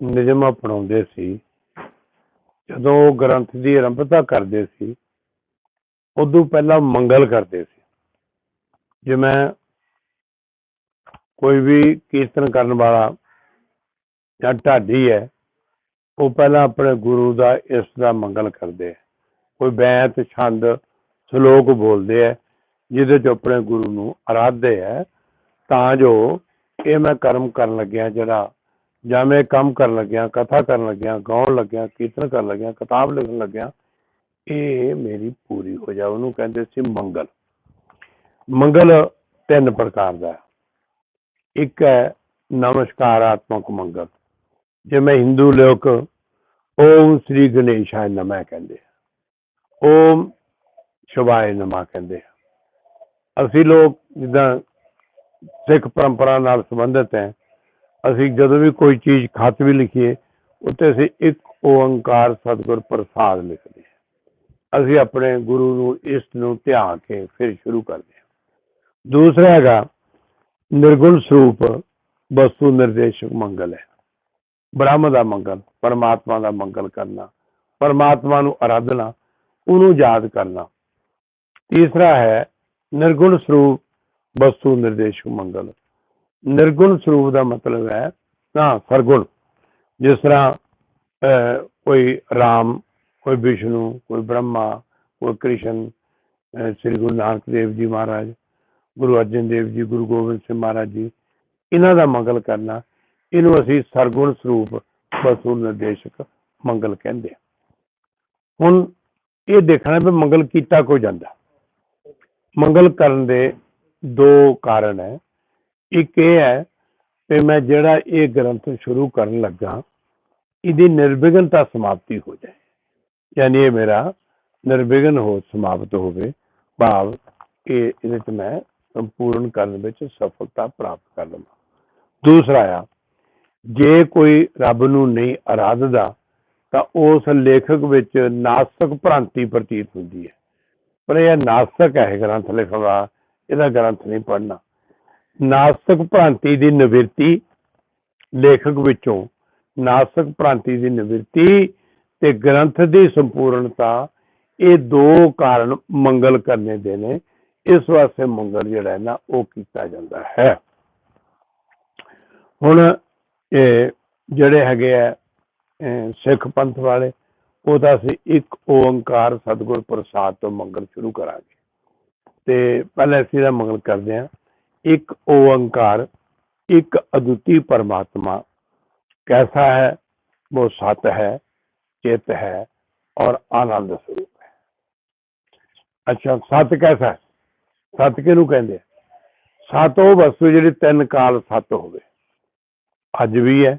ਨਿਯਮ ਅਪਣਾਉਂਦੇ ਸੀ। ਜਦੋਂ ਉਹ ਗ੍ਰੰਥ ਦੀ ਆਰੰਭਤਾ ਕਰਦੇ ਸੀ, ਉਦੋਂ ਪਹਿਲਾਂ ਮੰਗਲ ਕਰਦੇ ਸੀ। ਜਿਵੇਂ ਕੋਈ ਵੀ ਕੀਰਤਨ ਕਰਨ ਵਾਲਾ ਜਾਂ ਢਾਡੀ ਹੈ, ਉਹ ਪਹਿਲਾਂ ਆਪਣੇ ਗੁਰੂ ਦਾ, ਇਸ ਦਾ ਮੰਗਲ ਕਰਦੇ ਹੈ। ਕੋਈ ਬੈਂਤ, ਛੰਦ, ਸ਼ਲੋਕ ਬੋਲਦੇ ਹੈ, ਜਿਹਦੇ ਚ ਆਪਣੇ ਗੁਰੂ ਨੂੰ ਆਰਾਧਦੇ ਹੈ, ਤਾਂ ਜੋ ਇਹ ਮੈਂ ਕਰਮ ਕਰਨ ਲੱਗਿਆ ਜਿਹੜਾ ਜਾਂ ਮੈਂ ਕੰਮ ਕਰਨ ਲੱਗਿਆ, ਕਥਾ ਕਰਨ ਲੱਗਿਆ, ਗਾਉਣ ਲੱਗਿਆ, ਕੀਰਤਨ ਕਰਨ ਲੱਗਿਆ, ਕਿਤਾਬ ਲਿਖਣ ਲੱਗਿਆ, ਇਹ ਮੇਰੀ ਪੂਰੀ ਹੋ ਜਾ। ਉਹਨੂੰ ਕਹਿੰਦੇ ਸੀ ਮੰਗਲ। ਮੰਗਲ ਤਿੰਨ ਪ੍ਰਕਾਰ ਦਾ ਇੱਕ ਹੈ ਨਮਸਕਾਰਾਤਮਕ ਮੰਗਲ। ਜਿਵੇਂ ਹਿੰਦੂ ਲੋਕ ਓਮ ਸ੍ਰੀ ਗਣੇਸ਼ਾਏ ਨਮः ਕਹਿੰਦੇ ਓਮ ਸ਼ਿਵਾਏ ਨਮः ਕਹਿੰਦੇ ਅਸੀਂ ਲੋਕ ਜਿੱਦਾਂ ਸਿੱਖ ਪਰੰਪਰਾ ਨਾਲ ਸੰਬੰਧਿਤ ਹੈ ਅਸੀਂ ਜਦੋਂ ਵੀ ਕੋਈ ਚੀਜ਼ ਖਤ ਵੀ ਲਿਖੀਏ ਉੱਤੇ ਅਸੀਂ ਇੱਕ ਓੰਕਾਰ ਸਤਿਗੁਰ ਪ੍ਰਸਾਦ ਲਿਖਦੇ ਹਾਂ। ਅਸੀਂ ਆਪਣੇ ਗੁਰੂ ਨੂੰ, ਇਸ ਨੂੰ ਧਿਆ ਕੇ ਫਿਰ ਸ਼ੁਰੂ ਕਰਦੇ ਹਾਂ। ਦੂਸਰਾ ਹੈਗਾ, ਨਿਰਗੁਣ ਸਰੂਪ ਵਸਤੂ ਨਿਰਦੇਸ਼ਕ ਮੰਗਲ ਹੈ। ਬ੍ਰਹਮ ਦਾ ਮੰਗਲ, ਪਰਮਾਤਮਾ ਦਾ ਮੰਗਲ ਕਰਨਾ, ਪਰਮਾਤਮਾ ਨੂੰ ਆਰਾਧਨਾ ਉਹਨੂੰ ਯਾਦ ਕਰਨਾ। ਤੀਸਰਾ ਹੈ, ਨਿਰਗੁਣ ਸਰੂਪ ਵਸਤੂ ਨਿਰਦੇਸ਼ਕ ਮੰਗਲ। ਨਿਰਗੁਣ ਸਰੂਪ ਦਾ ਮਤਲਬ ਹੈ ਨਾ, ਸਰਗੁਣ। ਜਿਸ ਤਰ੍ਹਾਂ ਕੋਈ ਰਾਮ, ਕੋਈ ਵਿਸ਼ਨੂੰ, ਕੋਈ ਬ੍ਰਹਮਾ, ਕੋਈ ਕ੍ਰਿਸ਼ਨ ਸ੍ਰੀ ਗੁਰੂ ਨਾਨਕ ਦੇਵ ਜੀ ਮਹਾਰਾਜ, ਗੁਰੂ ਅਰਜਨ ਦੇਵ ਜੀ, ਗੁਰੂ ਗੋਬਿੰਦ ਸਿੰਘ ਮਹਾਰਾਜ ਜੀ, ਇਹਨਾਂ ਦਾ ਮੰਗਲ ਕਰਨਾ, ਇਹਨੂੰ ਅਸੀਂ ਸਰਗੁਣ ਸਰੂਪ ਵਸਤੂ ਨਿਰਦੇਸ਼ਕ ਮੰਗਲ ਕਹਿੰਦੇ ਹਾਂ ਹੁਣ ਇਹ ਦੇਖਣਾ ਵੀ ਮੰਗਲ ਕੀਤਾ ਕੋ ਜਾਂਦਾ। ਮੰਗਲ ਕਰਨ ਦੇ ਦੋ ਕਾਰਨ ਹੈ। ਇੱਕ ਇਹ ਹੈ ਕਿ ਮੈਂ ਜਿਹੜਾ ਇਹ ਗ੍ਰੰਥ ਸ਼ੁਰੂ ਕਰਨ ਲੱਗਾ, ਇਹਦੀ ਨਿਰਵਿਘਨਤਾ ਸਮਾਪਤੀ ਹੋ ਜਾਏ। ਯਾਨੀ ਇਹ ਮੇਰਾ ਨਿਰਵਿਘਨ ਹੋ, ਸਮਾਪਤ ਹੋਵੇ। ਭਾਵ ਇਹ ਇਹਦੇ ਚ ਮੈਂ ਸੰਪੂਰਨ ਕਰਨ ਵਿੱਚ ਸਫਲਤਾ ਪ੍ਰਾਪਤ ਕਰ ਲਵਾਂ। ਦੂਸਰਾ ਆ, ਜੇ ਕੋਈ ਰੱਬ ਨੂੰ ਨਹੀਂ ਆਰਾਧਦਾ ਤਾਂ ਉਸ ਲੇਖਕ ਵਿੱਚ ਨਾਸਤਕ ਭ੍ਰਾਂਤੀ ਪ੍ਰਤੀਤ ਹੁੰਦੀ ਹੈ। ਪਰ ਇਹ ਨਾਸਤਕ ਹੈ ਗ੍ਰੰਥ ਲਿਖਣ ਇਹਦਾ ਗ੍ਰੰਥ ਨਹੀਂ ਪੜ੍ਹਨਾ। ਨਾਸਤਕ ਭ੍ਰਾਂਤੀ ਦੀ ਨਿਵਰਤੀ ਲੇਖਕ ਵਿੱਚੋਂ, ਨਾਸਤਕ ਭ੍ਰਾਂਤੀ ਦੀ ਨਿਵਰਤੀ ਤੇ ਗ੍ਰੰਥ ਦੀ ਸੰਪੂਰਨਤਾ, ਇਹ ਦੋ ਕਾਰਨ ਮੰਗਲ ਕਰਨੇ ਦੇ ਨੇ। ਇਸ ਵਾਸਤੇ ਮੰਗਲ ਜਿਹੜਾ ਹੈ ਨਾ, ਉਹ ਕੀਤਾ ਜਾਂਦਾ ਹੈ। ਹੁਣ ਇਹ ਜਿਹੜੇ ਹੈਗੇ ਆ ਸਿੱਖ ਪੰਥ ਵਾਲੇ ਉਹਦਾ ਅਸੀਂ ਇੱਕ ਓੰਕਾਰ ਸਤਿਗੁਰ ਪ੍ਰਸਾਦ ਤੋਂ ਮੰਗਲ ਸ਼ੁਰੂ ਕਰਾਂਗੇ। ਤੇ ਪਹਿਲੇ ਅਸੀਂ ਦਾ ਮੰਗਲ ਕਰਦੇ ਹਾਂ। ਇੱਕ ਓੰਕਾਰ ਇੱਕ ਅਦੁੱਤੀ ਪਰਮਾਤਮਾ कैसा है वो सत है चित है और आनंद स्वरूप है ਅੱਛਾ ਸਤ ਕੈਸਾ ਹੈ ਸਤ ਕਿਹਨੂੰ ਕਹਿੰਦੇ ਆ ਸਤ ਉਹ ਵਸਤੂ ਜਿਹੜੀ ਤਿੰਨ ਕਾਲ ਸਤ ਹੋਵੇ ਅੱਜ ਵੀ ਹੈ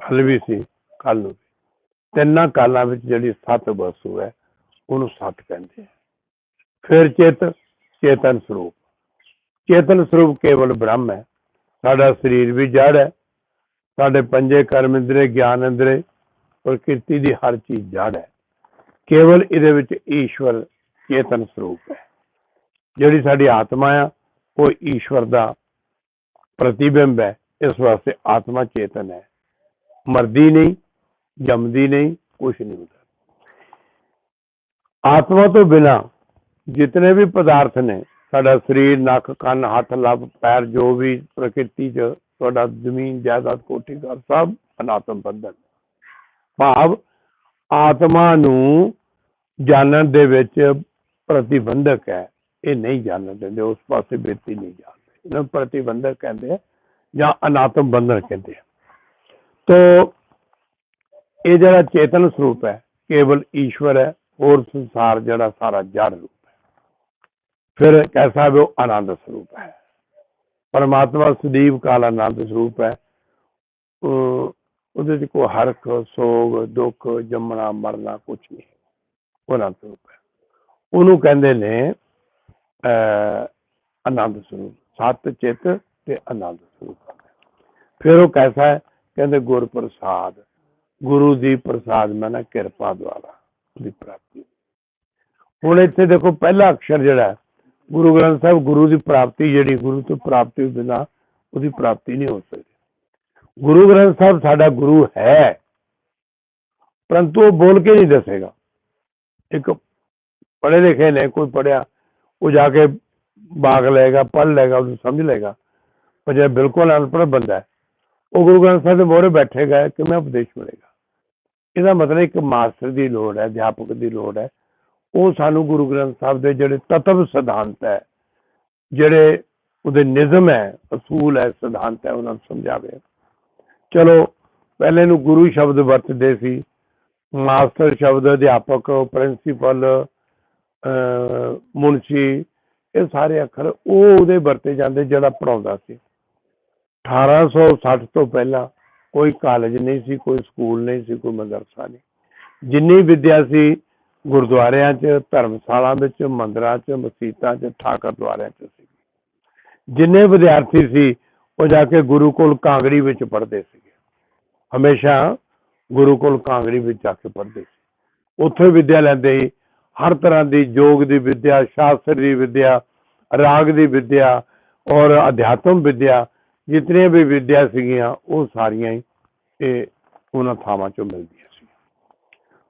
ਕੱਲ ਵੀ ਸੀ ਕੱਲ ਨੂੰ ਵੀ ਤਿੰਨਾਂ ਕਾਲਾਂ ਵਿੱਚ ਜਿਹੜੀ ਸਤ ਵਸਤੂ ਹੈ ਉਹਨੂੰ ਸਤ ਕਹਿੰਦੇ ਆ ਫਿਰ ਚਿਤ ਚੇਤਨ ਸਰੂਪ ਚੇਤਨ ਸਰੂਪ ਕੇਵਲ ਬ੍ਰਹਮ ਹੈ। ਸਾਡਾ ਸਰੀਰ ਵੀ ਜੜ ਹੈ। ਸਾਡੇ ਪੰਜੇ ਕਰਮ ਇੰਦਰੇ ਗਿਆਨ ਇੰਦਰੇ ਪ੍ਰਕਿਰਤੀ ਦੀ ਹਰ ਚੀਜ਼ ਜੜ ਹੈ। ਕੇਵਲ ਇਹਦੇ ਵਿੱਚ ਈਸ਼ਵਰ ਚੇਤਨ ਸਰੂਪ ਹੈ। ਜਿਹੜੀ ਸਾਡੀ ਆਤਮਾ ਆ, ਉਹ ਈਸ਼ਵਰ ਦਾ ਪ੍ਰਤੀਬਿੰਬ ਹੈ। ਇਸ ਵਾਸਤੇ ਆਤਮਾ ਚੇਤਨ ਹੈ। ਮਰਦੀ ਨਹੀਂ, ਜੰਮਦੀ ਨਹੀਂ ਕੁਝ ਨਹੀਂ ਹੁੰਦਾ। ਆਤਮਾ ਤੋਂ ਬਿਨਾ ਜਿਤਨੇ ਵੀ ਪਦਾਰਥ ਨੇ ਸਾਡਾ ਸਰੀਰ, ਨੱਕ, ਕੰਨ, ਹੱਥ ਲੱਭ ਪੈਰ, ਜੋ ਵੀ ਪ੍ਰਕਿਰਤੀ 'ਚ ਤੁਹਾਡਾ ਜ਼ਮੀਨ, ਜਾਇਦਾਦ ਕੋਠੀ ਘਰ ਸਭ ਅਨਾਤਮ ਬੰਧਨ ਭਾਵ ਆਤਮਾ ਨੂੰ ਜਾਣਨ ਦੇ ਵਿੱਚ ਪ੍ਰਤੀਬੰਧਕ ਹੈ। ਇਹ ਨਹੀਂ ਜਾਣਨ ਦਿੰਦੇ, ਉਸ ਪਾਸੇ ਬੇਤੀ ਨਹੀਂ ਜਾਂਦੇ ਇਹਨਾਂ ਨੂੰ ਪ੍ਰਤੀਬੰਧਕ ਕਹਿੰਦੇ ਆ ਜਾਂ ਅਨਾਤਮ ਬੰਧਨ ਕਹਿੰਦੇ ਆ। ਤੋ ਇਹ ਜਿਹੜਾ ਚੇਤਨ ਸਰੂਪ ਹੈ, ਕੇਵਲ ਈਸ਼ਵਰ ਹੈ, ਹੋਰ ਸੰਸਾਰ ਜਿਹੜਾ ਸਾਰਾ ਜੜ ਰੂਪ ਹੈ ਫਿਰ ਕੈਸਾ ਹੈ ਉਹ ਆਨੰਦ ਸਰੂਪ ਹੈ। ਪਰਮਾਤਮਾ ਸੁਦੀਪ ਕਾਲ ਆਨੰਦ ਸਰੂਪ ਹੈ। ਉਹ- ਉਹਦੇ ਚ ਕੋਈ ਹਰਖ, ਸੋਗ, ਦੁੱਖ, ਜੰਮਣਾ, ਮਰਨਾ ਕੁਝ ਨਹੀਂ ਉਹ ਆਨੰਦ ਸਰੂਪ ਹੈ। ਉਹਨੂੰ ਕਹਿੰਦੇ ਨੇ ਆਨੰਦ ਸਰੂਪ। ਸਤ ਚਿਤ ਤੇ ਆਨੰਦ ਸਰੂਪ ਫਿਰ ਉਹ ਕੈਸਾ ਹੈ ਕਹਿੰਦੇ ਗੁਰ ਪ੍ਰਸਾਦ। ਗੁਰੂ ਦੀ ਪ੍ਰਸਾਦ ਮੈਨਾਂ ਕਿਰਪਾ ਦੁਆਰਾ ਦੀ ਪ੍ਰਾਪਤੀ। ਹੁਣ ਇੱਥੇ ਦੇਖੋ, ਪਹਿਲਾ ਅਕਸ਼ਰ ਜਿਹੜਾ ਗੁਰੂ ਗ੍ਰੰਥ ਸਾਹਿਬ ਗੁਰੂ ਦੀ ਪ੍ਰਾਪਤੀ ਜਿਹੜੀ ਗੁਰੂ ਤੋਂ ਪ੍ਰਾਪਤੀ ਬਿਨਾ ਉਹਦੀ ਪ੍ਰਾਪਤੀ ਨਹੀਂ ਹੋ ਸਕਦੀ। ਗੁਰੂ ਗ੍ਰੰਥ ਸਾਹਿਬ ਸਾਡਾ ਗੁਰੂ ਹੈ, ਪਰੰਤੂ ਉਹ ਬੋਲ ਕੇ ਨਹੀਂ ਦੱਸੇਗਾ। ਇੱਕ ਪੜ੍ਹੇ ਲਿਖੇ ਨੇ, ਕੋਈ ਪੜਿਆ ਉਹ ਜਾ ਕੇ ਬਾਗ ਲਏਗਾ, ਪੜ੍ਹ ਲਏਗਾ, ਉਹਨੂੰ ਸਮਝ ਲਏਗਾ, ਪਰ ਜਿਹੜਾ ਬਿਲਕੁਲ ਅਨਪੜ੍ਹ ਬੰਦਾ ਉਹ ਗੁਰੂ ਗ੍ਰੰਥ ਸਾਹਿਬ ਦੇ ਮੋਹਰੇ ਬੈਠੇਗਾ ਕਿ ਮੈਂ ਉਪਦੇਸ਼ ਮਿਲੇਗਾ? ਇਹਦਾ ਮਤਲਬ ਇੱਕ ਮਾਸਟਰ ਦੀ ਲੋੜ ਹੈ, ਅਧਿਆਪਕ ਦੀ ਲੋੜ ਹੈ ਉਹ ਸਾਨੂੰ ਗੁਰੂ ਗ੍ਰੰਥ ਸਾਹਿਬ ਦੇ ਜਿਹੜੇ ਤਤਵ ਸਿਧਾਂਤ ਹੈ, ਜਿਹੜੇ ਉਹਦੇ ਨਿਯਮ ਹੈ, ਅਸੂਲ ਹੈ, ਸਿਧਾਂਤ ਹੈ, ਉਹਨਾਂ ਨੂੰ ਸਮਝਾਵੇ। ਚਲੋ, ਪਹਿਲੇ ਨੂੰ ਗੁਰੂ ਸ਼ਬਦ ਵਰਤਦੇ ਸੀ, ਮਾਸਟਰ ਸ਼ਬਦ, ਅਧਿਆਪਕ, ਪ੍ਰਿੰਸੀਪਲ ਮੁਨਸ਼ੀ, ਇਹ ਸਾਰੇ ਅੱਖਰ ਉਹ ਉਹਦੇ ਵਰਤੇ ਜਾਂਦੇ ਜਿਹੜਾ ਪੜਾਉਂਦਾ ਸੀ। 1860 ਤੋਂ ਪਹਿਲਾਂ ਕੋਈ ਕਾਲਜ ਨਹੀਂ ਸੀ, ਕੋਈ ਸਕੂਲ ਨਹੀਂ ਸੀ, ਕੋਈ ਮਦਰਸਾ ਨਹੀਂ। ਜਿੰਨੀ ਵਿਦਿਆ ਸੀ ਗੁਰਦੁਆਰਿਆਂ 'ਚ, ਧਰਮਸ਼ਾਲਾ ਵਿੱਚ, ਮੰਦਰਾਂ 'ਚ, ਮਸੀਤਾਂ 'ਚ, ਠਾਕਰ ਦੁਆਰਿਆਂ 'ਚ ਸੀ। ਜਿੰਨੇ ਵਿਦਿਆਰਥੀ ਸੀ, ਉਹ ਜਾ ਕੇ ਗੁਰੂਕੁਲ ਕਾਂਗੜੀ ਵਿੱਚ ਪੜ੍ਹਦੇ ਸੀਗੇ। ਹਮੇਸ਼ਾ ਗੁਰੂਕੁਲ ਕਾਂਗੜੀ ਵਿੱਚ ਜਾ ਕੇ ਪੜ੍ਹਦੇ ਸੀ। ਉੱਥੇ ਵਿਦਿਆ ਲੈਂਦੇ ਸੀ। ਹਰ ਤਰ੍ਹਾਂ ਦੀ ਯੋਗ ਦੀ ਵਿਦਿਆ, ਸ਼ਾਸਤਰ ਦੀ ਵਿਦਿਆ, ਰਾਗ ਦੀ ਵਿਦਿਆ ਔਰ ਅਧਿਆਤਮ ਵਿਦਿਆ, ਜਿਤਨੀਆਂ ਵੀ ਵਿਦਿਆ ਸੀਗੀਆਂ, ਉਹ ਸਾਰੀਆਂ ਹੀ ਇਹ ਉਹਨਾਂ ਥਾਵਾਂ ਚੋਂ ਮਿਲਦੀਆਂ ਸੀ।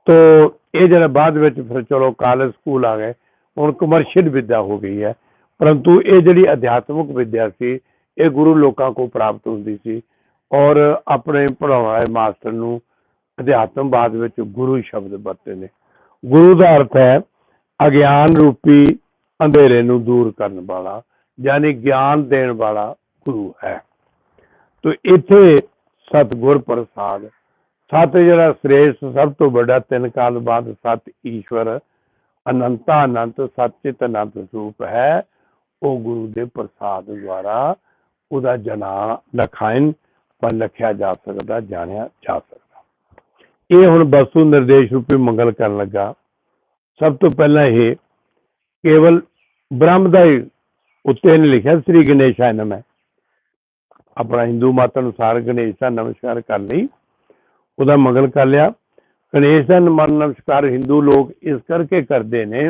ਤੋ ਇਹ ਜਿਹੜਾ ਬਾਅਦ ਵਿੱਚ ਫਿਰ ਚਲੋ ਕਾਲਜ ਸਕੂਲ ਆ ਗਏ, ਹੁਣ ਕਮਰਸ਼ੀਅਲ ਵਿਦਿਆ ਹੋ ਗਈ ਹੈ, ਪਰੰਤੂ ਇਹ ਜਿਹੜੀ ਅਧਿਆਤਮਿਕ ਵਿਦਿਆ ਸੀ, ਇਹ ਗੁਰੂ ਲੋਕਾਂ ਕੋਲ ਪ੍ਰਾਪਤ ਹੁੰਦੀ ਸੀ ਔਰ ਆਪਣੇ ਪੜਾਉਣ ਵਾਲੇ ਮਾਸਟਰ ਨੂੰ ਅਧਿਆਤਮਵਾਦ ਵਿੱਚ ਗੁਰੂ ਸ਼ਬਦ ਵਰਤੇ ਨੇ। ਗੁਰੂ ਦਾ ਅਰਥ ਹੈ ਅਗਿਆਨ ਰੂਪੀ ਅੰਧੇਰੇ ਨੂੰ ਦੂਰ ਕਰਨ ਵਾਲਾ, ਯਾਨੀ ਗਿਆਨ ਦੇਣ ਵਾਲਾ ਗੁਰੂ ਹੈ। ਤੋ ਇੱਥੇ ਸਤਿਗੁਰ ਪ੍ਰਸਾਦ ਸਤ ਜਿਹੜਾ ਸ੍ਰੇਸ਼ਟ, ਸਭ ਤੋਂ ਵੱਡਾ ਤਿੰਨ ਕਾਲ ਬਾਅਦ ਸਤ ਈਸ਼ਵਰ, ਅਨੰਤਾ ਅਨੰਤ ਸਤਿਤ ਅਨੰਤ ਸਰੂਪ ਹੈ, ਉਹ ਗੁਰੂ ਦੇ ਪ੍ਰਸਾਦ ਦੁਆਰਾ ਉਹਦਾ ਜਨਾ ਲਖਾਇਨ ਪਰ ਲਖਿਆ ਜਾ ਸਕਦਾ, ਜਾਣਿਆ ਜਾ ਸਕਦਾ। ਇਹ ਹੁਣ ਵਸਤੂ ਨਿਰਦੇਸ਼ ਰੂਪੀ ਮੰਗਲ ਕਰਨ ਲੱਗਾ। ਸਭ ਤੋਂ ਪਹਿਲਾਂ ਇਹ ਕੇਵਲ ਬ੍ਰਹਮ ਦਾ ਹੀ ਉੱਤੇ ਨੇ ਲਿਖਿਆ, ਸ੍ਰੀ ਗਣੇਸ਼ਾय ਨਮः ਆਪਣਾ ਹਿੰਦੂ ਮਤ ਅਨੁਸਾਰ ਗਣੇਸ਼ ਦਾ ਨਮਸਕਾਰ ਕਰ ਲਈ। ਉਹਦਾ ਮੰਗਲ ਕਰ ਲਿਆ। ਗਣੇਸ਼ ਦਾ ਨਮਨ ਨਮਸਕਾਰ ਹਿੰਦੂ ਲੋਕ ਇਸ ਕਰਕੇ ਕਰਦੇ ਨੇ।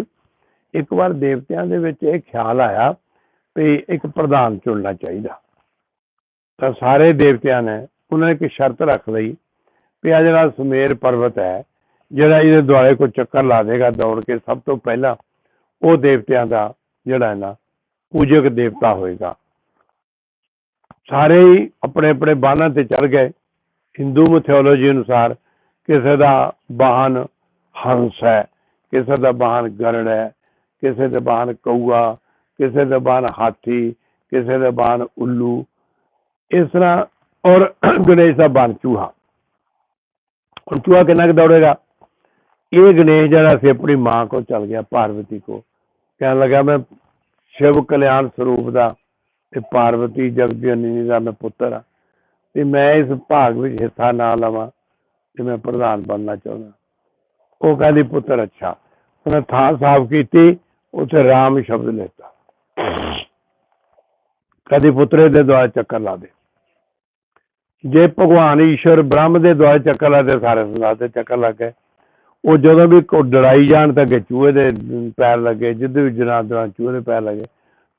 ਇੱਕ ਵਾਰ ਦੇਵਤਿਆਂ ਦੇ ਵਿੱਚ ਇਹ ਖਿਆਲ ਆਇਆ ਵੀ ਇੱਕ ਪ੍ਰਧਾਨ ਚੁਣਨਾ ਚਾਹੀਦਾ। ਤਾਂ ਸਾਰੇ ਦੇਵਤਿਆਂ ਨੇ ਉਹਨਾਂ ਨੇ ਇੱਕ ਸ਼ਰਤ ਰੱਖ ਲਈ ਵੀ ਆ ਜਿਹੜਾ ਸੁਮੇਰ ਪਰਬਤ ਹੈ, ਜਿਹੜਾ ਇਹਦੇ ਦੁਆਲੇ ਕੋ ਚੱਕਰ ਲਾ ਦੇਗਾ ਦੌੜ ਕੇ, ਸਭ ਤੋਂ ਪਹਿਲਾਂ ਉਹ ਦੇਵਤਿਆਂ ਦਾ ਜਿਹੜਾ ਹੈ ਨਾ ਪੂਜਕ ਦੇਵਤਾ ਹੋਏਗਾ। ਸਾਰੇ ਹੀ ਆਪਣੇ ਆਪਣੇ ਬਾਹਨਾਂ ਤੇ ਚੜ ਗਏ। ਹਿੰਦੂ ਮਿਥੋਲੋਜੀ ਅਨੁਸਾਰ ਕਿਸੇ ਦਾ ਵਾਹਨ ਹੰਸ ਹੈ, ਕਿਸੇ ਦਾ ਵਾਹਨ ਗਰੜ ਹੈ, ਕਿਸੇ ਦਾ ਵਾਹਨ ਕਊਆ, ਕਿਸੇ ਦਾ ਵਾਹਨ ਹਾਥੀ, ਕਿਸੇ ਦਾ ਵਾਹਨ ਉੱਲੂ। ਇਸ ਤਰ੍ਹਾਂ ਔਰ ਗਣੇਸ਼ ਦਾ ਵਾਹਨ ਚੂਹਾ। ਹੁਣ ਚੂਹਾ ਕਿੰਨਾ ਕੁ ਦੌੜੇਗਾ? ਇਹ ਗਣੇਸ਼ ਜਿਹੜਾ ਸੀ ਆਪਣੀ ਮਾਂ ਕੋ ਚਲ ਗਿਆ, ਪਾਰਵਤੀ ਕੋ ਕਹਿਣ ਲੱਗਾ, ਮੈਂ ਸ਼ਿਵ ਕਲਿਆਣ ਸਰੂਪ ਦਾ ਤੇ ਪਾਰਵਤੀ ਜਗਜਨਨੀ ਦਾ ਮੈਂ ਪੁੱਤਰ ਆ ਤੇ ਮੈਂ ਇਸ ਭਾਗ ਵਿੱਚ ਹਿੱਸਾ ਨਾ ਲਵਾਂ ਤੇ ਮੈਂ ਪ੍ਰਧਾਨ ਬਣਨਾ ਚਾਹੁੰਦਾ। ਉਹ ਕਹਿੰਦੀ, ਪੁੱਤਰ, ਅੱਛਾ। ਉਹਨੇ ਥਾਂ ਸਾਫ਼ ਕੀਤੀ, ਉੱਥੇ ਰਾਮ ਸ਼ਬਦ ਲੈਤਾ। ਕਦੀ ਪੁੱਤਰੇ ਦੇ ਦੁਆਲੇ ਚੱਕਰ ਲਾ ਦੇ। ਜੇ ਭਗਵਾਨ ਈਸ਼ਵਰ ਬ੍ਰਹਮ ਦੇ ਦੁਆਲੇ ਚੱਕਰ ਲਾ ਦੇ, ਸਾਰੇ ਸੰਸਾਰ ਤੇ ਚੱਕਰ ਲੱਗ ਗਏ। ਉਹ ਜਦੋਂ ਵੀ ਕੋ ਡਰਾਈ ਜਾਣ ਤਾਂ ਅੱਗੇ ਚੂਹੇ ਦੇ ਪੈਰ ਲੱਗੇ, ਜਿੱਦ ਵੀ ਜਨਾਬ ਦੌਰਾਨ ਚੂਹੇ ਦੇ ਪੈਰ ਲੱਗੇ